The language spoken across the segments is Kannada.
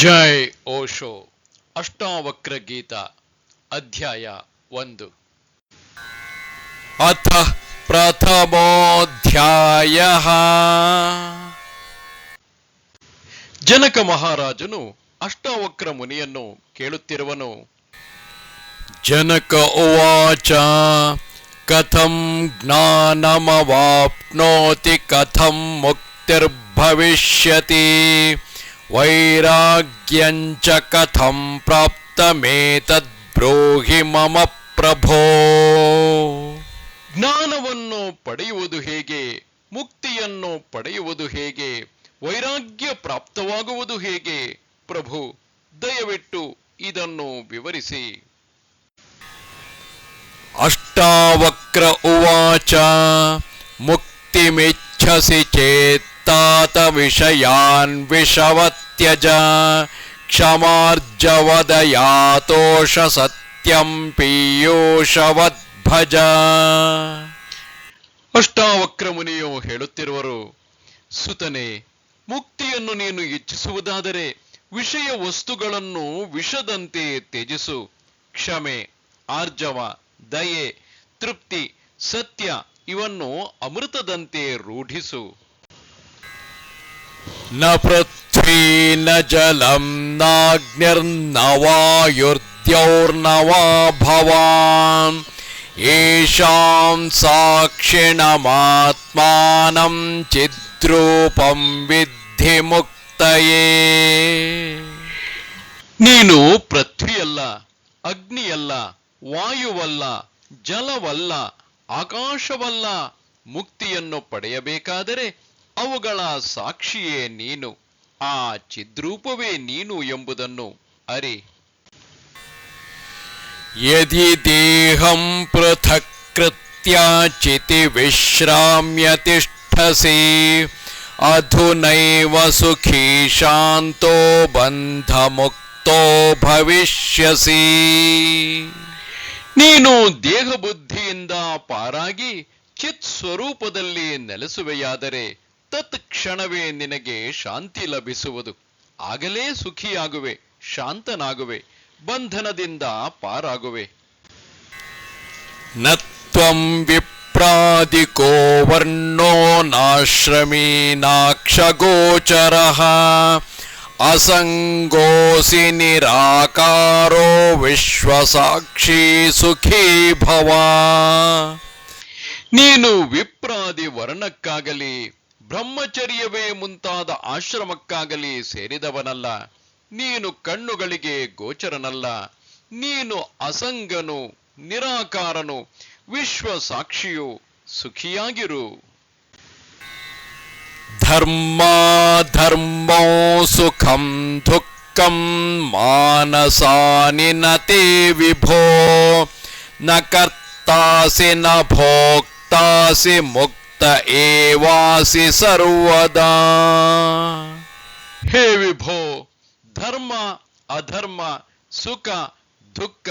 ಜೈ ಓಶೋ. ಅಷ್ಟಾವಕ್ರ ಗೀತ ಅಧ್ಯಾಯ ಒಂದು. ಅಥ ಪ್ರಥಮೋಧ್ಯಾಯ. ಜನಕ ಮಹಾರಾಜನು ಅಷ್ಟಾವಕ್ರ ಮುನಿಯನ್ನು ಕೇಳುತ್ತಿರುವನು. ಜನಕ ಉವಾಚ ಕಥಂ ಜ್ಞಾನಮವಾಪ್ನೋತಿ ಕಥಂ ಮುಕ್ತಿರ್ಭವಿಷ್ಯತಿ. ವೈರಾಗ್ಯಂಚ ಕಥಂ ಪ್ರಾಪ್ತಮೇತದ್ ಬ್ರೂಹಿ ಮಮ ಪ್ರಭೋ. ಜ್ಞಾನವನ್ನು ಪಡೆಯುವುದು ಹೇಗೆ? ಮುಕ್ತಿಯನ್ನು ಪಡೆಯುವುದು ಹೇಗೆ? ವೈರಾಗ್ಯ ಪ್ರಾಪ್ತವಾಗುವುದು ಹೇಗೆ? ಪ್ರಭು ದಯವಿಟ್ಟು ಇದನ್ನು ವಿವರಿಸಿ. ಅಷ್ಟಾವಕ್ರ ಉವಾಚ ಮುಕ್ತಿಮಿಚ್ಛಸಿ ಚೇತ್ತಾತ ವಿಷಯಾನ್ ವಿಷವತ್ಯಜ ಕ್ಷಮಾರ್ಜವದಯಾತೋಷ ಸತ್ಯಂ ಪೀಯೂಷವದ್ಭಜ. ಅಷ್ಟಾವಕ್ರ ಮುನಿಯು ಹೇಳುತ್ತಿರುವರು, ಸುತನೆ, ಮುಕ್ತಿಯನ್ನು ನೀನು ಇಚ್ಛಿಸುವುದಾದರೆ ವಿಷಯ ವಸ್ತುಗಳನ್ನು ವಿಷದಂತೆ ತ್ಯಜಿಸು. ಕ್ಷಮೆ, ಆರ್ಜವ, ದಯೆ, ತೃಪ್ತಿ, ಸತ್ಯ ಇವನ್ನು ಅಮೃತದಂತೆ ರೂಢಿಸು. ನ ಪೃಥ್ವೀ ನ ಜಲಂ ನಾಗ್ನಿರ್ನ ವಾಯುರ್ದ್ಯೌರ್ನ ವಾ ಭವಾನ್ येषां साक्षिणमात्मानं चिद्रूपं ವಿದ್ಧಿ ಮುಕ್ತಯೇ ನೀನು ಪೃಥ್ವಿಯಲ್ಲ ಅಗ್ನಿಯಲ್ಲ ವಾಯುವಲ್ಲ ಜಲವಲ್ಲ ಆಕಾಶವಲ್ಲ ಮುಕ್ತಿಯನ್ನು ಪಡೆಯಬೇಕಾದರೆ ಅವುಗಳ ಸಾಕ್ಷಿಯೇ ನೀನು ಆ ಚಿದ್ರೂಪವೇ ನೀನು ಎಂಬುದನ್ನು ಅರಿ. ಯದಿ ದೇಹಂ ಪೃಥಕ್ ಕೃತ್ಯ ಚಿತಿ ವಿಶ್ರಾಮ್ಯ ತಿಷ್ಠಸಿ ಅಧುನೈವ ಸುಖೀ ಶಾಂತೋ ಬಂಧ ಮುಕ್ತೋ ಭವಿಷ್ಯಸಿ. ನೀನು ದೇಹ ಬುದ್ಧಿಯಿಂದ ಪಾರಾಗಿ ಚಿತ್ ಸ್ವರೂಪದಲ್ಲಿ ನೆಲೆಸುವೆಯಾದರೆ ತತ್ ಕ್ಷಣವೇ ನಿನಗೆ ಶಾಂತಿ ಲಭಿಸುವುದು. ಆಗಲೇ ಸುಖಿಯಾಗುವೆ, ಶಾಂತನಾಗುವೆ, ಬಂಧನದಿಂದ ಪಾರಾಗುವೆ. ನತ್ವಂ ವಿಪ್ರಾದಿಕೋ ವರ್ಣೋ ನಾಶ್ರಮೀನಾಕ್ಷಗೋಚರ ಅಸಂಗೋಸಿ ನಿರಾಕಾರೋ ವಿಶ್ವಸಾಕ್ಷಿ ಸುಖಿ ಭವ. ನೀನು ವಿಪ್ರಾದಿ ವರ್ಣಕ್ಕಾಗಲಿ ಬ್ರಹ್ಮಚರ್ಯವೇ ಮುಂತಾದ ಆಶ್ರಮಕ್ಕಾಗಲಿ ಸೇರಿದವನಲ್ಲ. ನೀನು ಕಣ್ಣುಗಳಿಗೆ ಗೋಚರನಲ್ಲ. ನೀನು ಅಸಂಗನು, ನಿರಾಕಾರನು ವಿಶ್ವ ಸಾಕ್ಷಿಯು ಸುಖಿಯಾಗಿರು ಧರ್ಮಾಧರ್ಮೋ ಸುಖಂ, ದುಃಖಂ ಮಾನಸಾನಿನತೆ ವಿಭೋ. ನ ಕರ್ತಾಸಿ ನ ಭೋಕ್ತಾಸಿ ಮುಕ್ ಮುಕ್ತ ಏವಾಸಿ ಸರ್ವದಾ. ಹೇ ವಿಭೋ ಧರ್ಮ ಅಧರ್ಮ ಸುಖ ದುಃಖ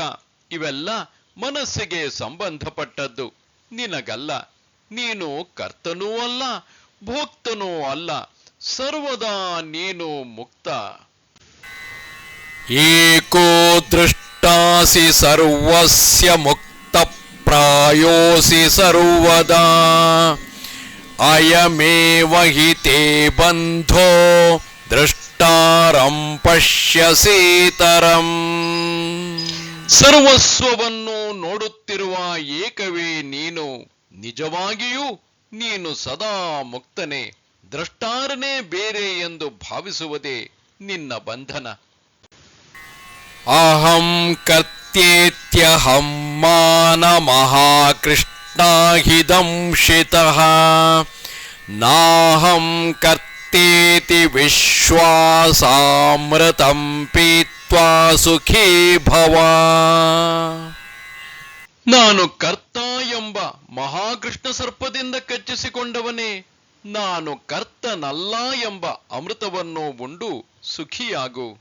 ಇವೆಲ್ಲ ಮನಸ್ಸಿಗೆ ಸಂಬಂಧಪಟ್ಟದ್ದು. ನಿನಗಲ್ಲ ನೀನು ಕರ್ತನೂ ಅಲ್ಲ ಭೋಕ್ತನೂ ಅಲ್ಲ ಸರ್ವದಾ ನೀನು ಮುಕ್ತ. ಏಕೋ ದೃಷ್ಟಾಸಿ ಸರ್ವಸ್ಯ ಮುಕ್ತ ಪ್ರಾಯೋಸಿ ಸರ್ವದಾ. अयमेव हि ते बन्धो द्रष्टारं पश्यसीतरम् ಸರ್ವಸ್ವವನ್ನು ನೋಡುತ್ತಿರುವ ಏಕವೇ ನೀನು ನಿಜವಾಗಿಯೂ ನೀನು ಸದಾ ಮುಕ್ತನೇ ದ್ರಷ್ಟಾರನೇ ಬೇರೆ ಎಂದು ಭಾವಿಸುವುದೇ ನಿನ್ನ ಬಂಧನ अहं कर्त्येत्यहं मानमहाकृष्णाहिदंशितः నాహం కర్తేతి విశ్వాసామృతం పీత్వా సుఖీ భవా ನಾನು ಕರ್ತ ಎಂಬ ಮಹಾಕೃಷ್ಣ ಸರ್ಪದಿಂದ ಕಚ್ಚಿಸಿಕೊಂಡವನೇ ನಾನು ಕರ್ತನಲ್ಲ ಎಂಬ ಅಮೃತವನ್ನು ಉಂಡು ಸುಖಿಯಾಗು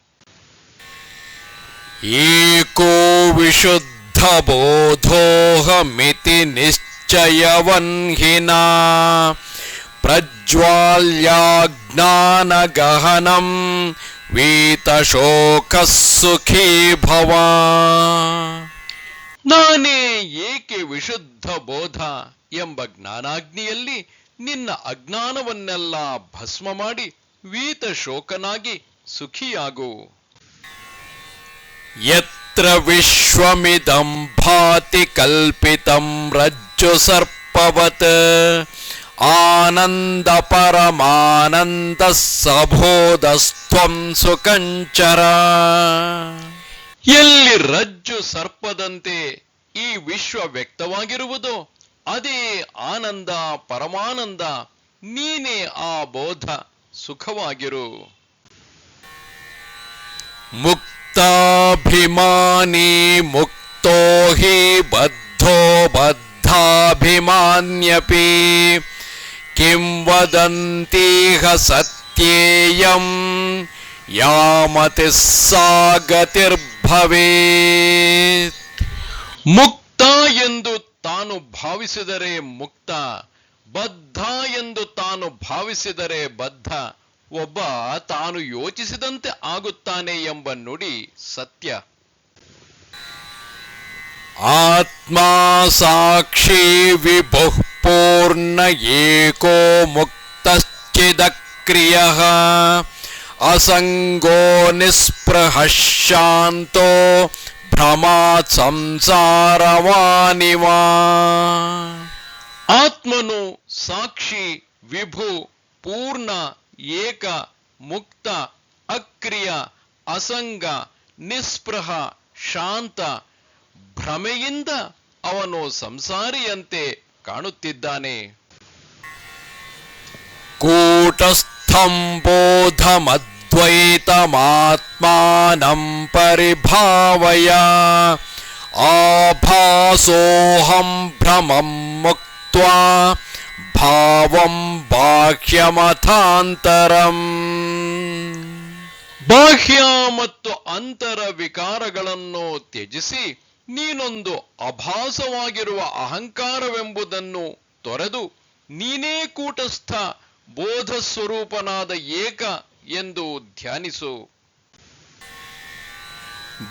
ಏಕೋ ವಿಶುದ್ಧ ಬೋಧೋಹಮಿತಿ ನಿಶ್ಚಯವನ್ಹಿನಾ प्रज्वाल्याज्ञानगहनं वीतशोकः सुखी भव ನಾನೇ ಏಕೆ ವಿಶುದ್ಧ ಬೋಧ ಎಂಬ ಜ್ಞಾನಾಗ್ನಿಯಲ್ಲಿ ನಿನ್ನ ಅಜ್ಞಾನವನ್ನೆಲ್ಲ ಭಸ್ಮ ಮಾಡಿ ವೀತ ಶೋಕನಾಗಿ ಸುಖಿಯಾಗು यत्र विश्वमिदं भाति कल्पितं रज्जुसर्पवत् आनन्दपरमानन्दः ಆನಂದ ಪರಮಾನಂದ ಆನಂದಪರಮಾನಂದಸಬೋಧಸ್ತ್ವಂ ಸುಕಂಚರ. ಎಲ್ಲಿ ರಜ್ಜು ಸರ್ಪದಂತೆ ಈ ವಿಶ್ವ ವ್ಯಕ್ತವಾಗಿರುವುದು ಅದೇ ಆನಂದ ಪರಮಾನಂದ ನೀನೇ ಆ ಬೋಧ ಸುಖವಾಗಿರು. ಮುಕ್ತಾಭಿಮಾನಿ ಮುಕ್ತೋ ಹಿ ಬದ್ಧೋ ಬದ್ಧಾಭಿಮಾನ್ಯಪಿ. किं वदन्तीह सत्येयं यामतिः सा गतिर्भवेत् ಮುಕ್ತ ಎಂದು ತಾನು ಭಾವಿಸಿದರೆ ಮುಕ್ತ ಬದ್ಧ ಎಂದು ತಾನು ಭಾವಿಸಿದರೆ ಬದ್ಧ ಒಬ್ಬ ತಾನು ಯೋಚಿಸಿದಂತೆ ಆಗುತ್ತಾನೆ ಎಂಬ ನುಡಿ ಸತ್ಯ आत्मा साक्षी विभुः पूर्ण एको मुक्तश्चिदक्रियः असङ्गो निःस्पृहः शान्तो भ्रमात् संसारवानिवा ಆತ್ಮನು ಸಾಕ್ಷಿ ವಿಭು ಪೂರ್ಣ ಏಕ ಮುಕ್ತ ಅಕ್ರಿಯ ಅಸಂಗ ನಿಸ್ಪೃಹ ಶಾಂತ ಭ್ರಮೆಯಿಂದ ಅವನು ಸಂಸಾರಿಯಂತೆ ಕಾಣುತ್ತಿದ್ದಾನೆ. ಕೂಟಸ್ಥಂಬೋಧಮದ್ವೈತಮಾತ್ಮಾನಂ ಪರಿಭಾವಯ ಆಭಾಸೋಹಂ ಭ್ರಮಂ ಮುಕ್ತ ಭಾವಂ ಬಾಹ್ಯಮಥಾಂತರಂ. ಬಾಹ್ಯ ಮತ್ತು ಅಂತರ ವಿಕಾರಗಳನ್ನು ತ್ಯಜಿಸಿ ನೀನೊಂದು ಅಭಾಸವಾಗಿರುವ ಅಹಂಕಾರವೆಂಬುದನ್ನು ತೊರೆದು ನೀನೇ ಕೂಟಸ್ಥ ಬೋಧ ಸ್ವರೂಪನಾದ ಏಕ ಎಂದು ಧ್ಯಾನಿಸು.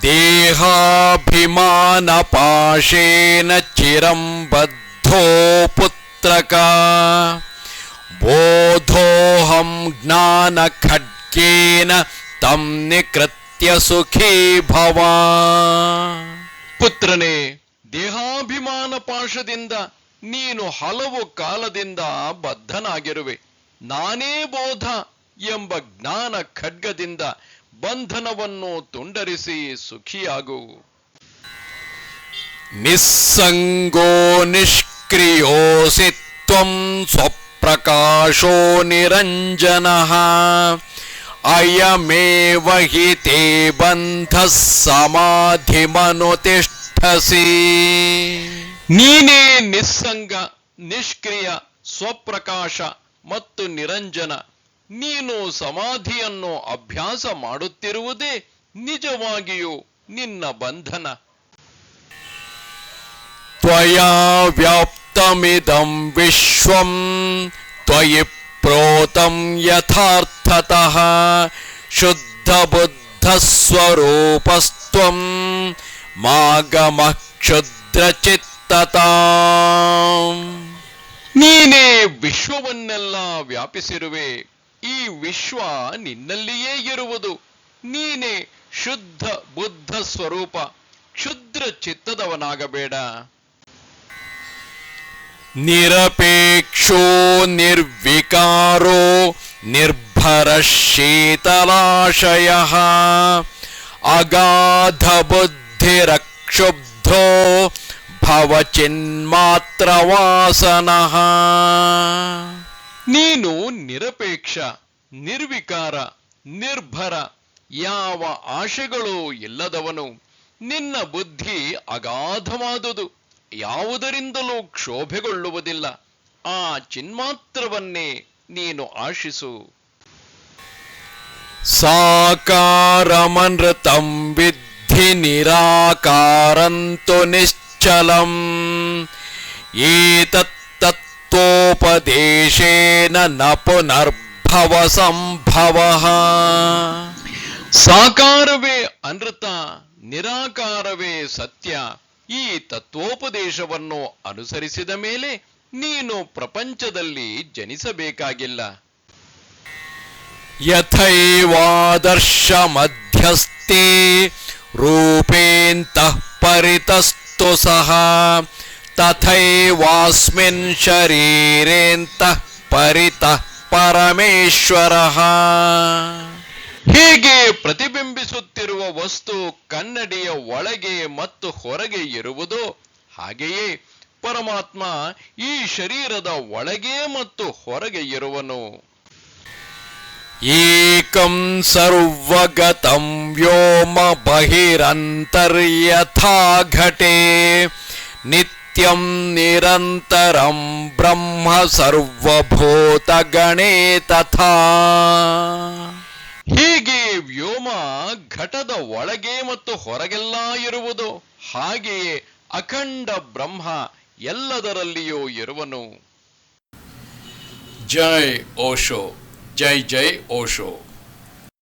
ದೇಹಾಭಿಮಾನ ಪಾಶೇನ ಚಿರಂ ಬದ್ಧೋ ಪುತ್ರಕ. ಬೋಧೋಹಂ ಜ್ಞಾನ ಖಡ್ಗೇನ ತಂ ನಿಕೃತ್ಯ ಸುಖೀ ಭವಾ ಪುತ್ರನೇ, ದೇಹಾಭಿಮಾನ ಪಾಶದಿಂದ ನೀನು ಹಲವು ಕಾಲದಿಂದ ಬದ್ಧನಾಗಿರುವೆ. ನಾನೇ ಬೋಧ ಎಂಬ ಜ್ಞಾನ ಖಡ್ಗದಿಂದ ಬಂಧನವನ್ನು ತುಂಡರಿಸಿ ಸುಖಿಯಾಗು. ನಿಸ್ಸಂಗೋ ನಿಷ್ಕ್ರಿಯೋಸಿತ್ವಂ ಸ್ವಪ್ರಕಾಶೋ ನಿರಂಜನಃ. ಅಯಮೇವ ಹಿ ತೇ ಬಂಧ ಸಮಾಧಿ ಮನು ತಿಷ್ಠಸಿ ನೀನೇ ನಿಸ್ಸಂಗ ನಿಷ್ಕ್ರಿಯ ಸ್ವಪ್ರಕಾಶ ಮತ್ತು ನಿರಂಜನ. ನೀನು ಸಮಾಧಿಯನ್ನು ಅಭ್ಯಾಸ ಮಾಡುತ್ತಿರುವುದೇ ನಿಜವಾಗಿಯೂ ನಿನ್ನ ಬಂಧನ. ತ್ವಯಾ ವ್ಯಾಪ್ತಮಿದಂ ವಿಶ್ವಂ ತ್ವಯಿ प्रोतं यथार्थतः शुद्धबुद्धस्वरूपस्त्वं मागमः क्षुद्रचित्तताम् ನೀನೇ ವಿಶ್ವವನ್ನೆಲ್ಲ ವ್ಯಾಪಿಸಿರುವೆ ಈ ವಿಶ್ವ ನಿನ್ನಲ್ಲಿಯೇ ಇರುವುದು ನೀನೇ ಶುದ್ಧ ಬುದ್ಧ ಸ್ವರೂಪ ಕ್ಷುದ್ರ ಚಿತ್ತದವನಾಗಬೇಡ निरपेक्षो ನಿರ್ವಿಕಾರೋ ನಿರ್ಭರ ಶೀತಲಾಶಯ ಅಗಾಧ ಬುದ್ಧಿರಕ್ಷುಬ್ಧೋ ಭವಚಿನ್ಮಾತ್ರ ವಾಸನ ನೀನು ನಿರಪೇಕ್ಷ, ನಿರ್ವಿಕಾರ, ನಿರ್ಭರ, ಯಾವ ಆಶೆಗಳು ಇಲ್ಲದವನು, ನಿನ್ನ ಬುದ್ಧಿ ಅಗಾಧವಾದುದು, ಯಾವುದರಿಂದಲೂ ಕ್ಷೋಭೆಗೊಳ್ಳುವುದಿಲ್ಲ. ಆ ಚಿನ್ಮಾತ್ರವನ್ನೇ ನೀನು ಆಶಿಸು. ಸಾಕಾರಮನೃತಂ ವಿದ್ಧಿ ನಿರಾಕಾರಂತು ನಿಶ್ಚಲಂ. ಏತತ್ತತ್ವೋಪದೇಶೇನ ನ ಪುನರ್ಭವ ಸಂಭವ. ಸಾಕಾರವೇ ಅನೃತ ನಿರಾಕಾರವೇ ಸತ್ಯ ಈ ತತ್ವೋಪದೇಶವನ್ನು ಅನುಸರಿಸಿದ ಮೇಲೆ ನೀನು ಪ್ರಪಂಚದಲ್ಲಿ ಜನಿಸಬೇಕಾಗಿಲ್ಲ. ಯಥೈವಾದರ್ಶ ಮಧ್ಯಸ್ಥೆ ರೂಪೇಂತಃ ಪರಿತಸ್ತು ಸಹ. ತಥೈವಾಸ್ಮಿನ್ ಶರೀರೇಂತಃ ಪರಿತಃ ಪರಮೇಶ್ವರಃ. ಹೀಗೆ ಪ್ರತಿಬಿಂಬಿಸುತ್ತಿರುವ ವಸ್ತು ಕನ್ನಡಿಯ ಒಳಗೆ ಮತ್ತು ಹೊರಗೆ ಇರುವುದು ಹಾಗೆಯೇ. ಪರಮಾತ್ಮ ಈ ಶರೀರದ ಒಳಗೆ ಮತ್ತು ಹೊರಗೆ ಇರುವನು. ಏಕಂ ಸರ್ವಗತಂ ವ್ಯೋಮ ಬಹಿರಂತರ್ಯಥಾ ಘಟೆ. ನಿತ್ಯಂ ನಿರಂತರಂ ಬ್ರಹ್ಮ ಸರ್ವಭೂತಗಣೇ ತಥಾ. ಹೀಗೆ ವ್ಯೋಮ ಘಟದ ಒಳಗೆ ಮತ್ತು ಹೊರಗೆಲ್ಲ ಇರುವುದು. ಹಾಗೆಯೇ ಅಖಂಡ ಬ್ರಹ್ಮ ಎಲ್ಲದರಲ್ಲಿಯೂ ಇರುವನು. ಜೈ ಓಶೋ ಜೈ ಜೈ ಓಶೋ.